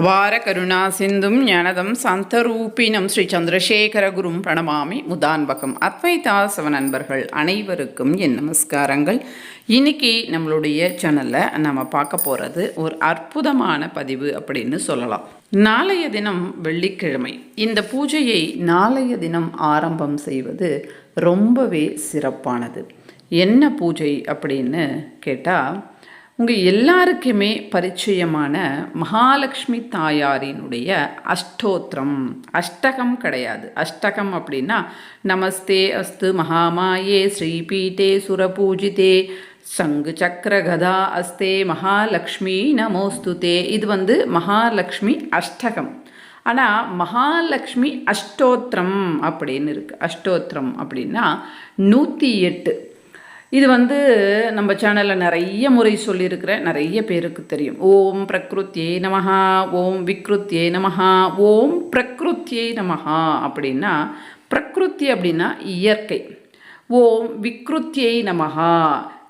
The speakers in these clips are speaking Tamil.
அபார கருணா சிந்தும் ஞானதம் சந்தரூபினம் ஸ்ரீ சந்திரசேகர குரும் பிரணமாமி முதான்பகம். அத்வைதாசவ நண்பர்கள் அனைவருக்கும் என் நமஸ்காரங்கள். இன்னைக்கு நம்மளுடைய சேனலில் நம்ம பார்க்க போகிறது ஒரு அற்புதமான பதிவு அப்படின்னு சொல்லலாம். நாளைய தினம் வெள்ளிக்கிழமை. இந்த பூஜையை நாளைய தினம் ஆரம்பம் செய்வது ரொம்பவே சிறப்பானது. என்ன பூஜை அப்படின்னு கேட்டால் உங்கள் எல்லாருக்குமே பரிச்சயமான மகாலட்சுமி தாயாரினுடைய அஷ்டோத்திரம். அஷ்டகம் கிடையாது. அஷ்டகம் அப்படின்னா நமஸ்தே அஸ்து மகாமாயே ஸ்ரீபீட்டே சுரபூஜிதே சங்கு சக்கர கதா அஸ்தே மகாலட்சுமி நமோஸ்துதே இது வந்து மகாலட்சுமி அஷ்டகம். ஆனால் மகாலட்சுமி அஷ்டோத்திரம் அப்படின்னு இருக்குது அஷ்டோத்திரம் அப்படின்னா நூற்றி எட்டு இது வந்து நம்ம சேனலில் நிறைய முறை சொல்லியிருக்கிறேன். நிறைய பேருக்கு தெரியும். ஓம் பிரக்ருத்தியே நமஹா ஓம் விக்ருத்தியே நமஹா ஓம் பிரக்ருத்தியே நமஹா அப்படின்னா பிரக்ருத்தி அப்படின்னா இயற்கை. ஓம் விக்ருத்தியை நமஹா.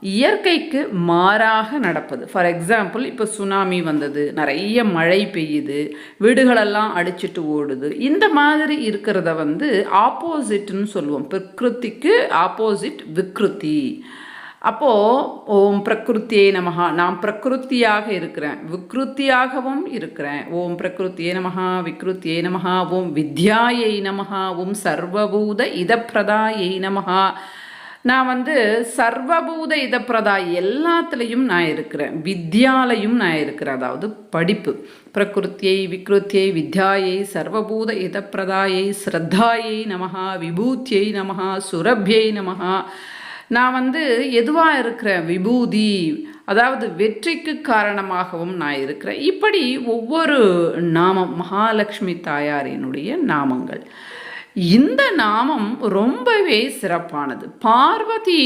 இயற்கைக்கு மாறாக நடப்பது. ஃபார் எக்ஸாம்பிள் இப்போ சுனாமி வந்தது நிறைய மழை பெய்யுது வீடுகளெல்லாம் அடிச்சிட்டு ஓடுது. இந்த மாதிரி இருக்கிறத வந்து ஆப்போசிட்னு சொல்லுவோம். பிரகிருத்திக்கு ஆப்போசிட் விக்ருதி. அப்போது ஓம் பிரகிருத்தியே நமஹா நான் பிரகிருத்தியாக இருக்கிறேன் விக்ருத்தியாகவும் இருக்கிறேன். ஓம் பிரகிருத்தியே நமஹா விக்ருத்தியே நமகா ஓம் வித்யாயை நமகா ஓம் சர்வபூத இதப்பிரதாயை நமகா நான் வந்து சர்வபூத இதப்பிரதா எல்லாத்துலேயும் நான் இருக்கிறேன். வித்யாலையும் நான் இருக்கிறேன். அதாவது படிப்பு. பிரகிருத்தியை விக்ருத்தியை வித்யாயை சர்வபூத இதப்பிரதாயை ஸ்ரத்தாயை நமஹா விபூத்தியை நமஹா சுரபியை நமஹா. நான் வந்து எதுவாக இருக்கிறேன்? விபூதி. அதாவது வெற்றிக்கு காரணமாகவும் நான் இருக்கிறேன். இப்படி ஒவ்வொரு நாமம் மகாலட்சுமி தாயாரினுடைய நாமங்கள். இந்த நாமம் ரொம்பவே சிறப்பானது. பார்வதி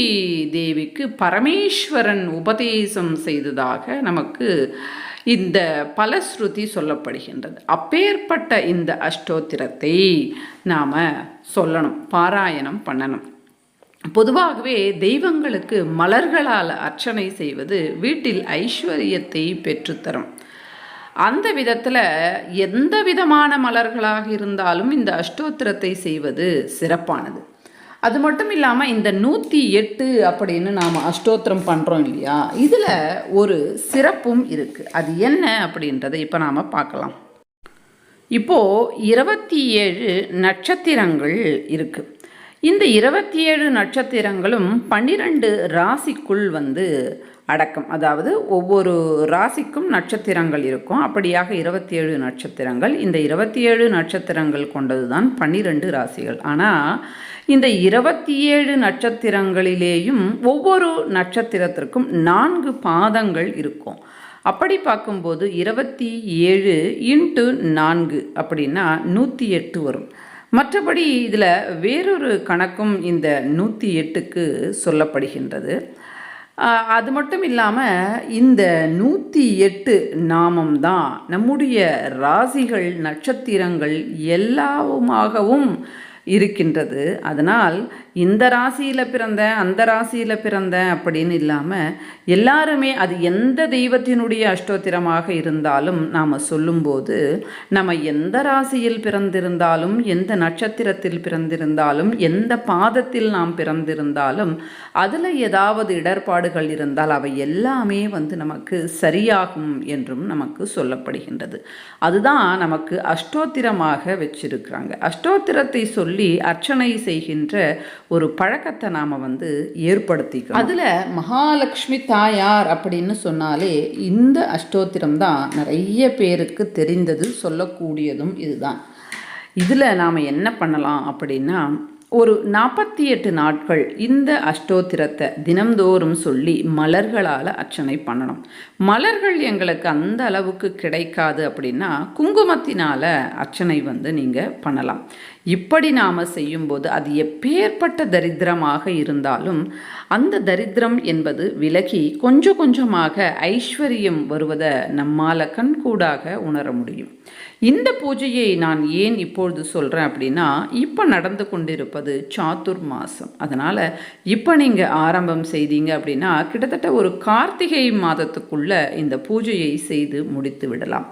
தேவிக்கு பரமேஸ்வரன் உபதேசம் செய்ததாக நமக்கு இந்த பலஸ்ருதி சொல்லப்படுகின்றது. அப்பேற்பட்ட இந்த அஷ்டோத்திரத்தை நாம் சொல்லணும் பாராயணம் பண்ணணும். பொதுவாகவே தெய்வங்களுக்கு மலர்களால் அர்ச்சனை செய்வது வீட்டில் ஐஸ்வர்யத்தை பெற்றுத்தரும். அந்த விதத்தில் எந்த விதமான மலர்களாக இருந்தாலும் இந்த அஷ்டோத்திரத்தை செய்வது சிறப்பானது. அது மட்டும் இல்லாமல் இந்த நூற்றி எட்டு அப்படின்னு நாம் அஷ்டோத்திரம் பண்ணுறோம் இல்லையா? இதில் ஒரு சிறப்பும் இருக்குது அது என்ன அப்படின்றத இப்போ நாம் பார்க்கலாம். இப்போது இருபத்தி ஏழு நட்சத்திரங்கள் இருக்குது இந்த இருபத்தி ஏழு நட்சத்திரங்களும் பன்னிரண்டு ராசிக்குள் வந்து அடக்கம். அதாவது ஒவ்வொரு ராசிக்கும் நட்சத்திரங்கள் இருக்கும். அப்படியாக இருபத்தி ஏழு நட்சத்திரங்கள். இந்த இருபத்தி ஏழு நட்சத்திரங்கள் கொண்டது தான் பன்னிரெண்டு ராசிகள். ஆனால் இந்த இருபத்தி ஏழு நட்சத்திரங்களிலேயும் ஒவ்வொரு நட்சத்திரத்திற்கும் நான்கு பாதங்கள் இருக்கும். அப்படி பார்க்கும்போது இருபத்தி ஏழு இன்ட்டு நான்கு அப்படின்னா நூற்றி எட்டு வரும். மற்றபடி இதில் வேறொரு கணக்கும் இந்த நூற்றி எட்டுக்கு சொல்லப்படுகின்றது. அது மட்டும் இல்லாமல் இந்த நூற்றி எட்டு நாமம் தான் நம்முடைய ராசிகள் நட்சத்திரங்கள் எல்லாவுமாகவும் இருக்கின்றது. அதனால் இந்த ராசியில் பிறந்தேன் அந்த ராசியில் பிறந்தேன் அப்படின்னு இல்லாமல் எல்லாருமே அது எந்த தெய்வத்தினுடைய அஷ்டோத்திரமாக இருந்தாலும் நாம் சொல்லும்போது நம்ம எந்த ராசியில் பிறந்திருந்தாலும் எந்த நட்சத்திரத்தில் பிறந்திருந்தாலும் எந்த பாதத்தில் நாம் பிறந்திருந்தாலும் அதில் ஏதாவது இடர்பாடுகள் இருந்தால் அவை எல்லாமே வந்து நமக்கு சரியாகும் என்றும் நமக்கு சொல்லப்படுகின்றது. அதுதான் நமக்கு அஷ்டோத்திரமாக வச்சிருக்கிறாங்க. அஷ்டோத்திரத்தை சொல்லி அர்ச்சனை செய்கின்ற ஒரு பழக்கத்தை நாம் வந்து ஏற்படுத்திக்கிறோம் அதில் மகாலட்சுமி தாயார் அப்படின்னு சொன்னாலே இந்த அஷ்டோத்திரம் தான் நிறைய பேருக்கு தெரிந்தது சொல்லக்கூடியதும் இதுதான். இதில் நாம் என்ன பண்ணலாம் அப்படின்னா ஒரு நாற்பத்தி எட்டு நாட்கள் இந்த அஷ்டோத்திரத்தை தினம்தோறும் சொல்லி மலர்களால் அர்ச்சனை பண்ணணும். மலர்கள் எங்களுக்கு அந்த அளவுக்கு கிடைக்காது அப்படின்னா குங்குமத்தினால் அர்ச்சனை வந்து நீங்கள் பண்ணலாம். இப்படி நாம் செய்யும்போது அது எப்பேற்பட்ட தரித்திரமாக இருந்தாலும் அந்த தரித்திரம் என்பது விலகி கொஞ்சம் கொஞ்சமாக ஐஸ்வர்யம் வருவதை நம்மால் கண்கூடாக உணர முடியும். இந்த பூஜையை நான் ஏன் இப்பொழுது சொல்கிறேன் அப்படின்னா இப்போ நடந்து கொண்டிருப்பது சாத்துர் மாதம் அதனால் இப்போ நீங்கள் ஆரம்பம் செய்தீங்க அப்படின்னா கிட்டத்தட்ட ஒரு கார்த்திகை மாதத்துக்குள்ளே இந்த பூஜையை செய்து முடித்து விடலாம்.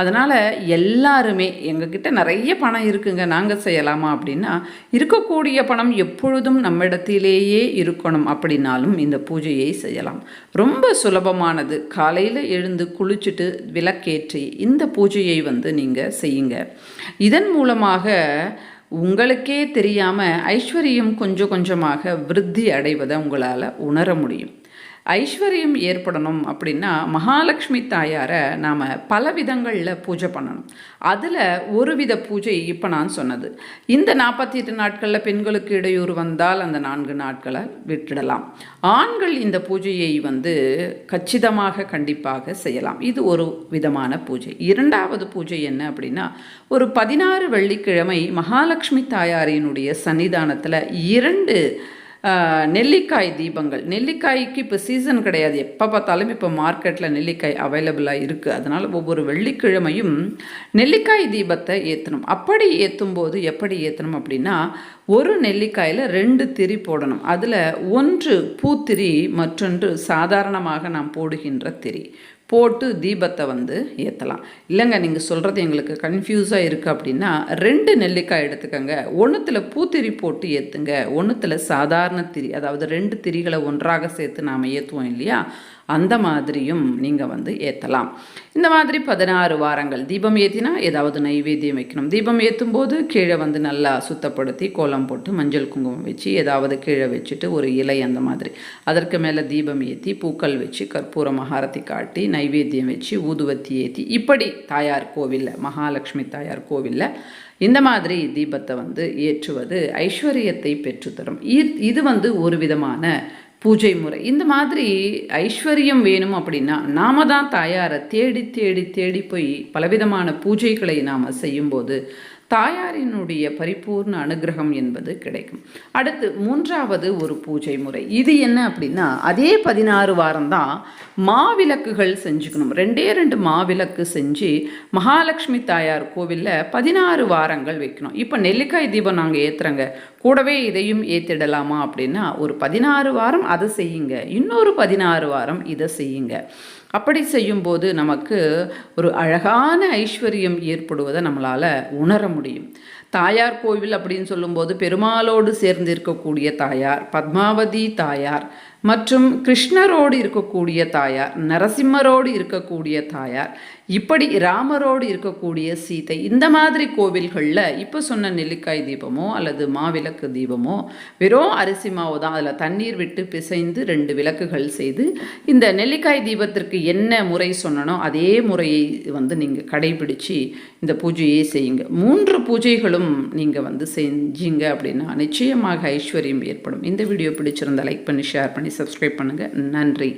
அதனால் எல்லாருமே எங்ககிட்ட நிறைய பணம் இருக்குங்க. நாங்கள் செய்யலாமா அப்படின்னா இருக்கக்கூடிய பணம் எப்பொழுதும் நம்மிடத்திலேயே இருக்கணும் அப்படின்னாலும் இந்த பூஜையை செய்யலாம். ரொம்ப சுலபமானது. காலையில் எழுந்து குளிச்சுட்டு விளக்கேற்றி இந்த பூஜையை வந்து நீங்கள் செய்யுங்க. இதன் மூலமாக உங்களுக்கே தெரியாமல் ஐஸ்வர்யம் கொஞ்சம் கொஞ்சமாக விருத்தி அடைவதை உங்களால் உணர முடியும். ஐஸ்வர்யம் ஏற்படணும் அப்படின்னா மகாலட்சுமி தாயாரை நாம் பல விதங்களில் பூஜை பண்ணணும். அதில் ஒரு வித பூஜை இப்போ நான் சொன்னது. இந்த நாற்பத்தி எட்டு நாட்களில் பெண்களுக்கு இடையூறு வந்தால் அந்த நான்கு நாட்களை விட்டுடலாம். ஆண்கள் இந்த பூஜையை வந்து கச்சிதமாக கண்டிப்பாக செய்யலாம். இது ஒரு விதமான பூஜை. இரண்டாவது பூஜை என்ன அப்படின்னா ஒரு பதினாறு வெள்ளிக்கிழமை மகாலட்சுமி தாயாரினுடைய சன்னிதானத்தில் இரண்டு நெல்லிக்காய் தீபங்கள். நெல்லிக்காய்க்கு இப்போ சீசன் கிடையாது. எப்போ பார்த்தாலும் இப்போ மார்க்கெட்டில் நெல்லிக்காய் அவைலபிளாக இருக்குது அதனால் ஒவ்வொரு வெள்ளிக்கிழமையும் நெல்லிக்காய் தீபத்தை ஏற்றணும் அப்படி ஏற்றும் போது எப்படி ஏற்றணும் அப்படின்னா ஒரு நெல்லிக்காயில் ரெண்டு திரி போடணும். அதில் ஒன்று பூத்திரி மற்றொன்று சாதாரணமாக நாம் போடுகின்ற திரி. போட்டு தீபத்தை வந்து ஏற்றலாம் இல்லைங்க நீங்கள் சொல்கிறது எங்களுக்கு கன்ஃபியூஸாக இருக்குது அப்படின்னா ரெண்டு நெல்லிக்காய் எடுத்துக்கோங்க. ஒன்றுத்தில் பூத்திரி போட்டு ஏற்றுங்க ஒன்றுத்தில் சாதாரண திரி அதாவது ரெண்டு திரிகளை ஒன்றாக சேர்த்து நாம் ஏற்றுவோம் இல்லையா? அந்த மாதிரியும் நீங்கள் வந்து ஏற்றலாம் இந்த மாதிரி பதினாறு வாரங்கள் தீபம் ஏற்றினா ஏதாவது நைவேத்தியம் வைக்கணும். தீபம் ஏற்றும் போது கீழே வந்து நல்லா சுத்தப்படுத்தி கோலம் போட்டு மஞ்சள் குங்குமம் வச்சு ஏதாவது கீழே வச்சுட்டு ஒரு இலை அந்த மாதிரி. அதற்கு மேலே தீபம் ஏற்றி பூக்கள் வச்சு கற்பூர மகாரத்தை காட்டி நைவேத்தியம் வச்சு ஊதுவத்தி ஏற்றி இப்படி தாயார் கோவிலில் மகாலட்சுமி தாயார் கோவிலில் இந்த மாதிரி தீபத்தை வந்து ஏற்றுவது ஐஸ்வர்யத்தை பெற்றுத்தரும். இது வந்து ஒரு விதமான பூஜை முறை. இந்த மாதிரி ஐஸ்வர்யம் வேணும் அப்படின்னா நாம தான் தாயாரை தேடி தேடி தேடி போய் பலவிதமான பூஜைகளை நாம் செய்யும்போது தாயாரினுடைய பரிபூர்ண அனுகிரகம் என்பது கிடைக்கும். அடுத்து மூன்றாவது ஒரு பூஜை முறை. இது என்ன அப்படின்னா அதே பதினாறு வாரம் தான் மாவிளக்குகள் செஞ்சுக்கணும். ரெண்டே ரெண்டு மாவிளக்கு செஞ்சு மகாலட்சுமி தாயார் கோவிலில் பதினாறு வாரங்கள் வைக்கணும். இப்போ நெல்லிக்காய் தீபம் நாங்கள் ஏற்றுறோங்க கூடவே இதையும் ஏற்றிடலாமா அப்படின்னா ஒரு பதினாறு வாரம் அதை செய்யுங்க. இன்னொரு பதினாறு வாரம் இதை செய்யுங்க. அப்படி செய்யும்போது நமக்கு ஒரு அழகான ஐஸ்வர்யம் ஏற்படுவதை நம்மளால் உணர முடியும். தாயார் கோவில் அப்படின்னு சொல்லும்போது பெருமாளோடு சேர்ந்து இருக்கக்கூடிய தாயார் பத்மாவதி தாயார் மற்றும் கிருஷ்ணரோடு இருக்கக்கூடிய தாயார் நரசிம்மரோடு இருக்கக்கூடிய தாயார் இப்படி ராமரோடு இருக்கக்கூடிய சீதை இந்த மாதிரி கோவில்களில் இப்போ சொன்ன நெல்லிக்காய் தீபமோ அல்லது மாவிளக்கு தீபமோ வெறும் அரிசி மாவு தான். அதில் தண்ணீர் விட்டு பிசைந்து ரெண்டு விளக்குகள் செய்து இந்த நெல்லிக்காய் தீபத்திற்கு என்ன முறை சொன்னனோ அதே முறையை வந்து நீங்கள் கடைபிடித்து இந்த பூஜையை செய்யுங்க. மூன்று பூஜைகளும் நீங்கள் வந்து செஞ்சீங்க அப்படின்னா நிச்சயமாக ஐஸ்வர்யம் ஏற்படும். இந்த வீடியோ பிடிச்சிருந்தா லைக் பண்ணி ஷேர் பண்ணி சப்ஸ்கிரைப் பண்ணுங்கள் நன்றி.